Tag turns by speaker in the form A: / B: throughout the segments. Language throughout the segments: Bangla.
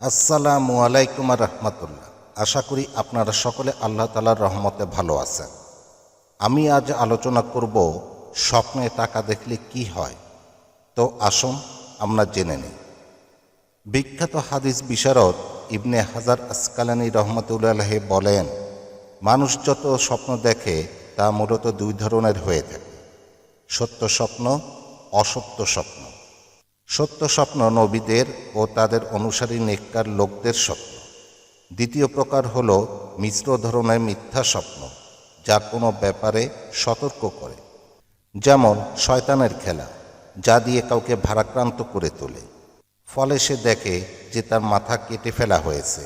A: আসসালামু আলাইকুম রহমতুল্লাহ। আশা করি আপনারা সকলে আল্লাহ তালার রহমতে ভালো আছেন। আমি আজ আলোচনা করব স্বপ্নে টাকা দেখলে কি হয়। তো আসুন, আমরা জেনে নিই। বিখ্যাত হাদিস বিশারদ ইবনে হাজার আসকালানি রহমতুল্লাহ বলেন, মানুষ যত স্বপ্ন দেখে, তা মূলত দুই ধরনের হয়ে থাকে। সত্য স্বপ্ন, অসত্য স্বপ্ন। সত্য স্বপ্ন নবীদের ও তাদের অনুসারী নেককার লোকদের স্বপ্ন। দ্বিতীয় প্রকার হল মিশ্র ধরনের মিথ্যা স্বপ্ন, যা কোনো ব্যাপারে সতর্ক করে। যেমন শয়তানের খেলা, যা দিয়ে কাউকে ভারাক্রান্ত করে তোলে। ফলে সে দেখে যে তার মাথা কেটে ফেলা হয়েছে।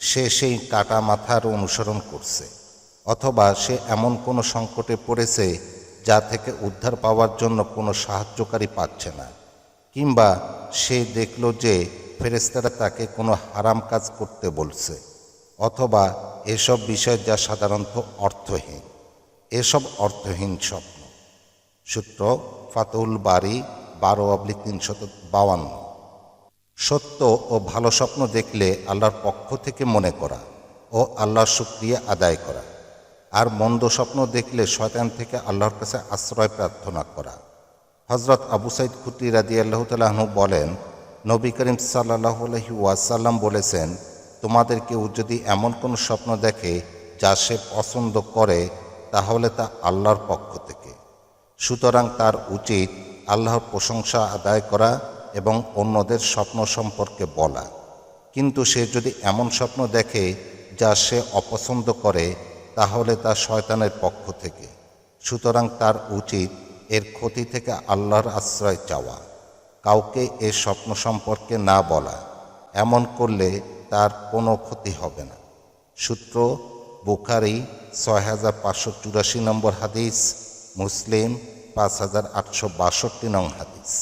A: সে সেই কাটা মাথার অনুসরণ করছে, অথবা সে এমন কোনো সংকটে পড়েছে যা থেকে উদ্ধার পাওয়ার জন্য কোনো সাহায্যকারী পাচ্ছে না। কিংবা সে দেখল যে ফেরেস্তারা তাকে কোনো হারাম কাজ করতে বলছে, অথবা এসব বিষয় যা সাধারণত অর্থহীন। এসব অর্থহীন স্বপ্ন। সূত্র ফাতহুল বাড়ি বারো অব্লিক তিনশত বাউান্ন সত্য ও ভালো স্বপ্ন দেখলে আল্লাহর পক্ষ থেকে মনে করা ও আল্লাহর শুক্রিয়া আদায় করা। আর মন্দ স্বপ্ন দেখলে শয়তান থেকে আল্লাহর কাছে আশ্রয় প্রার্থনা করা। হজরত আবু সাইদ খুদ্রি রাদি আল্লাহ বলেন, নবী করিম সাল্লাহ আলহি ওয়াসাল্লাম বলেছেন, তোমাদের কেউ যদি এমন কোনো স্বপ্ন দেখে যা সে পছন্দ করে, তাহলে তা আল্লাহর পক্ষ থেকে। সুতরাং তার উচিত আল্লাহর প্রশংসা আদায় করা এবং অন্যদের স্বপ্ন সম্পর্কে বলা। কিন্তু সে যদি এমন স্বপ্ন দেখে যা সে অপছন্দ করে, তাহলে তা শয়তানের পক্ষ থেকে। সুতরাং তার উচিত এর ক্ষতি থেকে আল্লাহর আশ্রয় চাওয়া। কাউকে এ স্বপ্ন সম্পর্কে না বলা, এমন করলে তার কোনো ক্ষতি হবে না। সূত্র বুখারি, ছয় হাজার পাঁচশো চুরাশি নম্বর হাদিস, মুসলিম, পাঁচ হাজার আটশো বাষট্টি নং হাদিস।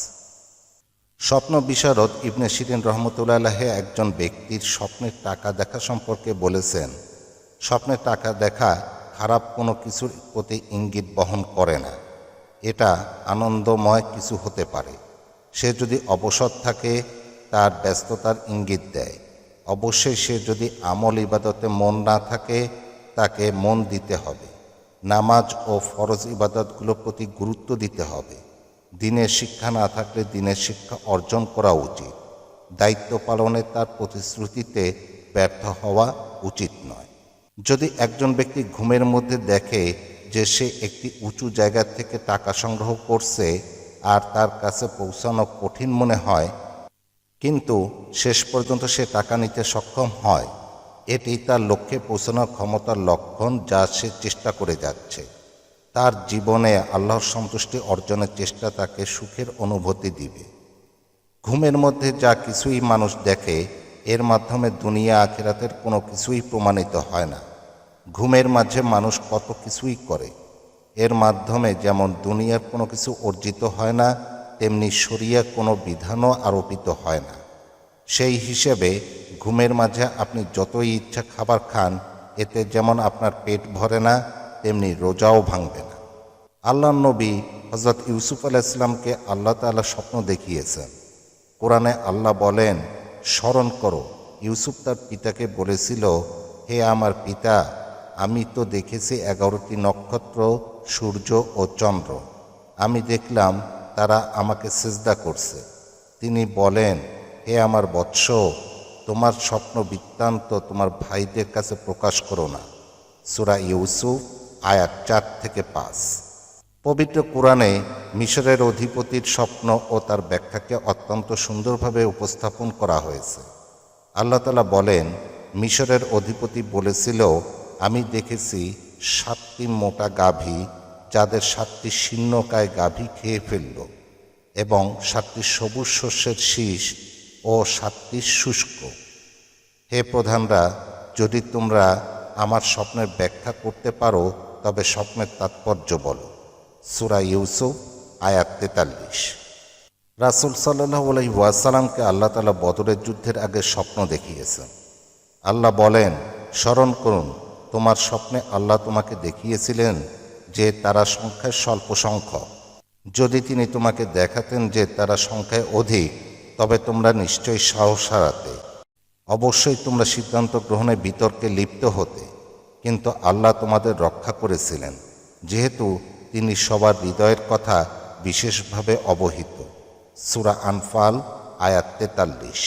A: স্বপ্ন বিশারদ ইবনে শিরিন রহমতুল্লাহ একজন ব্যক্তির স্বপ্নের টাকা দেখা সম্পর্কে বলেছেন, স্বপ্নের টাকা দেখা খারাপ কোনো কিছুর প্রতি ইঙ্গিত বহন করে না। এটা আনন্দময় কিছু হতে পারে। সে যদি অবসর থাকে, তার ব্যস্ততার ইঙ্গিত দেয়। অবশ্যই সে যদি আমল ইবাদতে মন না থাকে, তাকে মন দিতে হবে। নামাজ ও ফরজ ইবাদতগুলোর প্রতি গুরুত্ব দিতে হবে। দিনের শিক্ষা না থাকলে দিনের শিক্ষা অর্জন করা উচিত। দায়িত্ব পালনে তার প্রতিশ্রুতিতে ব্যর্থ হওয়া উচিত নয়। যদি একজন ব্যক্তি ঘুমের মধ্যে দেখে যে সে একটি উঁচু জায়গা থেকে টাকা সংগ্রহ করছে আর তার কাছে পৌঁছানো কঠিন মনে হয়, কিন্তু শেষ পর্যন্ত সে টাকা নিতে সক্ষম হয়। এটি তার লক্ষ্যে পৌঁছানোর ক্ষমতার লক্ষণ যা সে চেষ্টা করে যাচ্ছে। তার জীবনে আল্লাহর সন্তুষ্টি অর্জনের চেষ্টা তাকে সুখের অনুভূতি দিবে। ঘুমের মধ্যে যা কিছুই মানুষ দেখে, এর মাধ্যমে দুনিয়া আখেরাতের কোনো কিছুই প্রমাণিত হয় না। ঘুমের মাঝে মানুষ কত কিছুই করে। এর মাধ্যমে যেমন দুনিয়ার কোনো কিছু অর্জিত হয় না, তেমনি শরিয়া কোনো বিধানও আরোপিত হয় না। সেই হিসেবে ঘুমের মাঝে আপনি যতই ইচ্ছা খাবার খান, এতে যেমন আপনার পেট ভরে না, তেমনি রোজাও ভাঙবে না। আল্লাহ নবী হজরত ইউসুফ আলাইসলামকে আল্লাহ তাআলা স্বপ্ন দেখিয়েছেন। কোরআনে আল্লাহ বলেন, স্মরণ করো, ইউসুফ তার পিতাকে বলেছিল, হে আমার পিতা আমি তো দেখেছি এগারোটি নক্ষত্র, সূর্য ও চন্দ্র। আমি দেখলাম তারা আমাকে সেজদা করছে। তিনি বলেন, হে আমার বৎস, তোমার স্বপ্ন বৃত্তান্ত তোমার ভাইদের কাছে প্রকাশ করো না। সুরা ইউসুফ, আয়াত চার থেকে পাঁচ। পবিত্র কোরআনে মিশরের অধিপতির স্বপ্ন ও তার ব্যাখ্যাকে অত্যন্ত সুন্দরভাবে উপস্থাপন করা হয়েছে। আল্লাহ তালা বলেন, মিশরের অধিপতি বলেছিল আমি দেখেছি সাতটি মোটা গাভী যাদের সাতটি শীর্ণকায় গাভী খেয়ে ফেলল এবং সাতটি সবুজ শস্যের শীষ ও সাতটি শুষ্ক। হে প্রধানরা, যদি তোমরা আমার স্বপ্নের ব্যাখ্যা করতে পারো, তবে স্বপ্নের তাৎপর্য বলো। সুরা ইউসুফ, আয়াত তেতাল্লিশ। রাসুল সাল্লাহ ওয়াসালামকে আল্লাহ তালা বদরের যুদ্ধের আগে স্বপ্ন দেখিয়েছেন। আল্লাহ বলেন, স্মরণ করুন তোমার স্বপ্নে আল্লাহ তোমাকে দেখিয়েছিলেন যে তারা সংখ্যায় স্বল্প সংখ্যক। যদি তিনি তোমাকে দেখাতেন যে তারা সংখ্যায় অধিক, তবে তোমরা নিশ্চয়ই সাহস হারাতে। অবশ্যই তোমরা সিদ্ধান্ত গ্রহণে বিতর্কে লিপ্ত হতে, কিন্তু আল্লাহ তোমাদের রক্ষা করেছিলেন, যেহেতু তিনি সবার হৃদয়ের কথা বিশেষভাবে অবহিত। সুরা আনফাল, আয়াত তেতাল্লিশ।